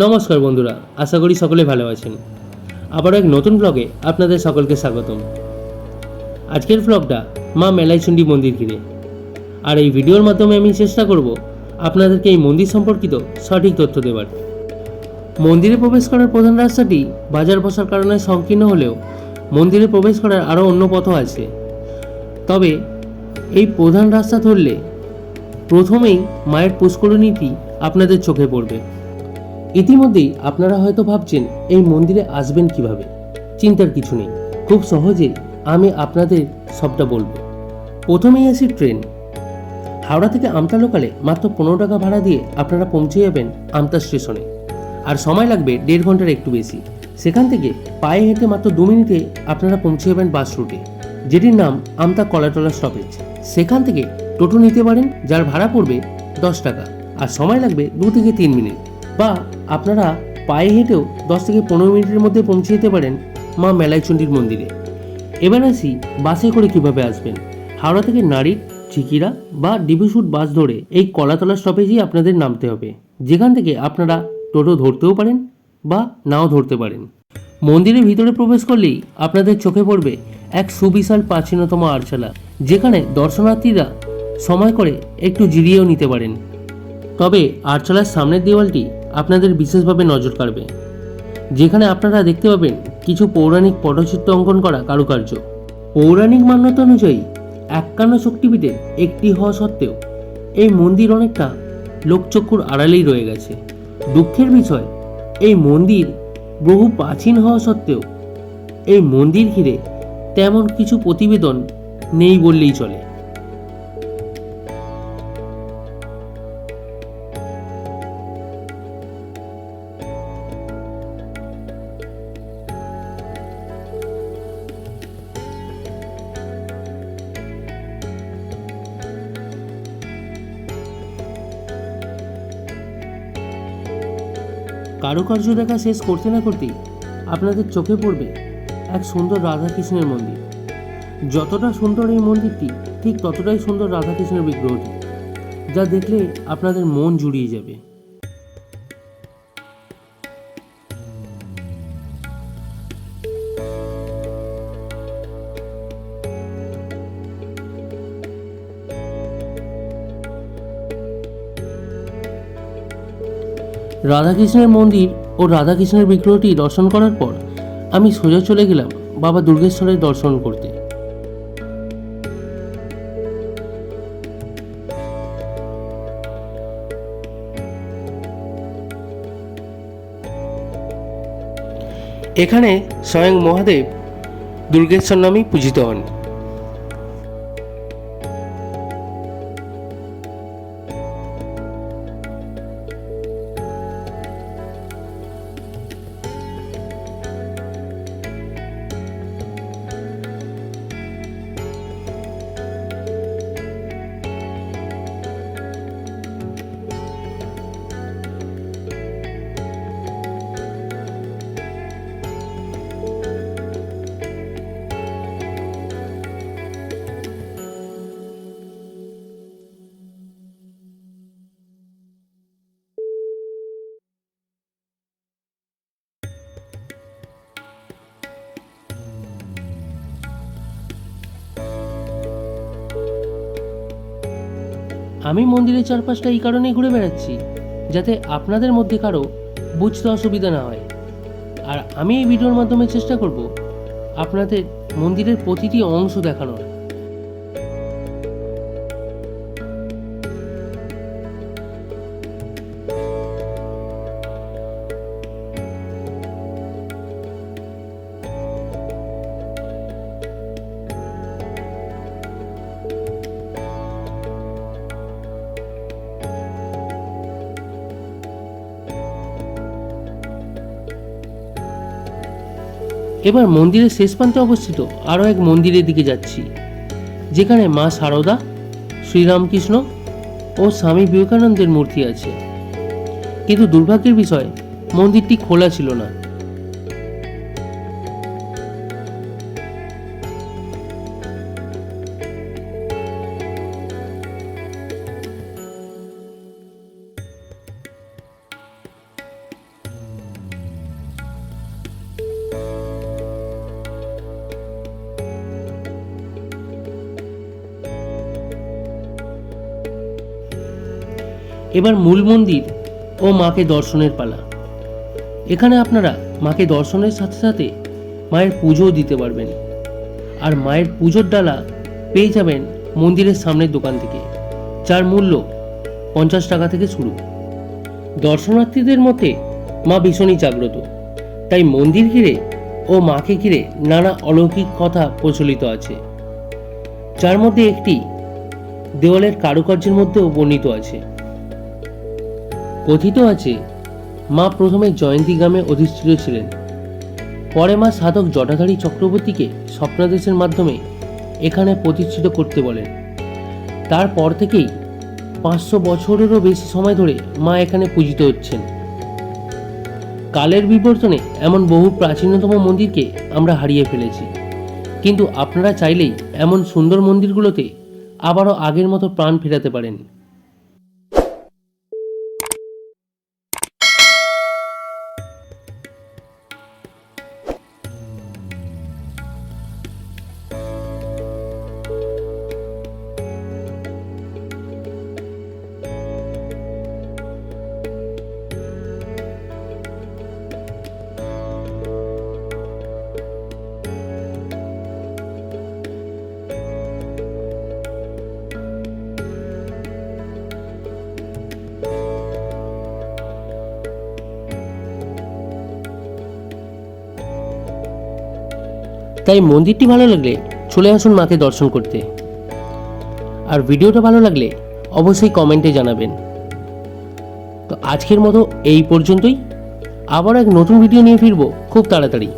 নমস্কার বন্ধুরা, আশা করি সকলে ভালো আছেন। আবারও এক নতুন ব্লগে আপনাদের সকলকে স্বাগতম। আজকের ব্লগটা মা মেলাইচুন্ডি মন্দির ঘিরে। আর এই ভিডিওর মাধ্যমে আমি চেষ্টা করব আপনাদেরকে এই মন্দির সম্পর্কিত সঠিক তথ্য দেওয়ার মন্দিরে প্রবেশ করার প্রধান রাস্তাটি বাজার বসার কারণে সংকীর্ণ হলেও মন্দিরে প্রবেশ করার আরও অন্য পথও আছে। তবে এই প্রধান রাস্তা ধরলে প্রথমেই মায়ের পুষ্করিণীটি আপনাদের চোখে পড়বে। ইতিমধ্যেই আপনারা হয়তো ভাবছেন, এই মন্দিরে আসবেন কীভাবে? চিন্তার কিছু নেই। খুব সহজে আমি আপনাদের সবটা বলব। প্রথমেই আসি ট্রেন। হাওড়া থেকে আমতা লোকালে মাত্র পনেরো টাকা ভাড়া দিয়ে আপনারা পৌঁছে যাবেন আমতা স্টেশনে আর সময় লাগবে দেড় ঘণ্টার একটু বেশি। সেখান থেকে পায়ে হেঁটে মাত্র দু মিনিটে আপনারা পৌঁছে যাবেন বাস রুটে, যেটির নাম আমতা কলাটলা স্টপেজ সেখান থেকে টোটো নিতে পারেন, যার ভাড়া পড়বে দশ টাকা। আর সময় লাগবে দু থেকে তিন মিনিট। বা আপনারা পায়ে হেঁটেও দশ থেকে পনেরো মিনিটের মধ্যে পৌঁছে যেতে পারেন মা মেলাইচণ্ডীর মন্দিরে। এবার আসি বাসে করে কীভাবে আসবেন? হাওড়া থেকে নারী চিকিরা বা ডিভিসুট বাস ধরে এই কলাতলা স্টপেজেই আপনাদের নামতে হবে। যেখান থেকে আপনারা টোটো ধরতেও পারেন বা নাও ধরতে পারেন। মন্দিরের ভিতরে প্রবেশ করলেই আপনাদের চোখে পড়বে এক সুবিশাল প্রাচীনতম আরশালা, যেখানে দর্শনার্থীরা সময় করে একটু জিরিয়েও নিতে পারেন। তবে আরচালার সামনের দেওয়ালটি আপনাদের বিশেষভাবে নজর কাড়বে। যেখানে আপনারা দেখতে পাবেন কিছু পৌরাণিক পটচিত্র অঙ্কন করা কারুকার্য। পৌরাণিক মান্যতা অনুযায়ী একান্ন শক্তিপীঠের একটি হওয়া সত্ত্বেও এই মন্দির অনেকটা লোকচক্ষুর আড়ালেই রয়ে গেছে। দুঃখের বিষয়, এই মন্দির বহু প্রাচীন হওয়া সত্ত্বেও এই মন্দির ঘিরে তেমন কিছু প্রতিবেদন নেই বললেই চলে। কারুকার্য দেখা শেষ করতে না করতেই আপনাদের চোখে পড়বে এক সুন্দর রাধাকৃষ্ণের মন্দির। যতটা সুন্দর এই মন্দিরটি, ঠিক ততটাই সুন্দর রাধাকৃষ্ণের বিগ্রহটি, যা দেখলে আপনাদের মন জুড়িয়ে যাবে। রাধাকৃষ্ণের মন্দির ও রাধাকৃষ্ণের বিগ্রহটি দর্শন করার পর আমি সোজা চলে গেলাম বাবা দুর্গেশ্বরের দর্শন করতে। এখানে স্বয়ং মহাদেব দুর্গেশ্বর নামেই পূজিত হন। আমি মন্দিরের চারপাশটা এই কারণেই ঘুরে বেড়াচ্ছি, যাতে আপনাদের মধ্যে কারও বুঝতে অসুবিধা না হয়। আর আমি এই ভিডিওর মাধ্যমে চেষ্টা করব আপনাদের মন্দিরের প্রতিটি অংশ দেখানোর। এবার মন্দিরের শেষ প্রান্তে অবস্থিত আরও এক মন্দিরের দিকে যাচ্ছি, যেখানে মা সারদা, শ্রীরামকৃষ্ণ ও স্বামী বিবেকানন্দের মূর্তি আছে। কিন্তু দুর্ভাগ্যের বিষয়, মন্দিরটি খোলা ছিল না। এবার মূল মন্দির ও মাকে দর্শনের পালা। এখানে আপনারা মাকে দর্শনের সাথে সাথে মায়ের পুজোও দিতে পারবেন। আর মায়ের পুজোর ডালা পেয়ে যাবেন মন্দিরের সামনের দোকান থেকে, যার মূল্য পঞ্চাশ টাকা থেকে শুরু। দর্শনার্থীদের মতে মা ভীষণই জাগ্রত। তাই মন্দির ঘিরে ও মাকে ঘিরে নানা অলৌকিক কথা প্রচলিত আছে। যার মধ্যে একটি দেওয়ালের কারুকার্যের মধ্যেও বর্ণিত আছে। কথিত আছে, মা প্রথমে জয়ন্তী গ্রামে অধিষ্ঠিত ছিলেন। পরে মা সাধক জটাধারী চক্রবর্তীকে স্বপ্নাদেশের মাধ্যমে এখানে প্রতিষ্ঠিত করতে বলেন। তারপর থেকেই পাঁচশো বছরেরও বেশি সময় ধরে মা এখানে পূজিত হচ্ছেন। কালের বিবর্তনে এমন বহু প্রাচীনতম মন্দিরকে আমরা হারিয়ে ফেলেছি। কিন্তু আপনারা চাইলেই এমন সুন্দর মন্দিরগুলোতে আবারও আগের মতো প্রাণ ফেরাতে পারেন। তাই মন্দিরটি ভালো লাগলে চলে আসুন মাকে দর্শন করতে। আর ভিডিওটা ভালো লাগলে অবশ্যই কমেন্টে জানাবেন। তো আজকের মতো এই পর্যন্তই। আবার এক নতুন ভিডিও নিয়ে ফিরবো খুব তাড়াতাড়ি।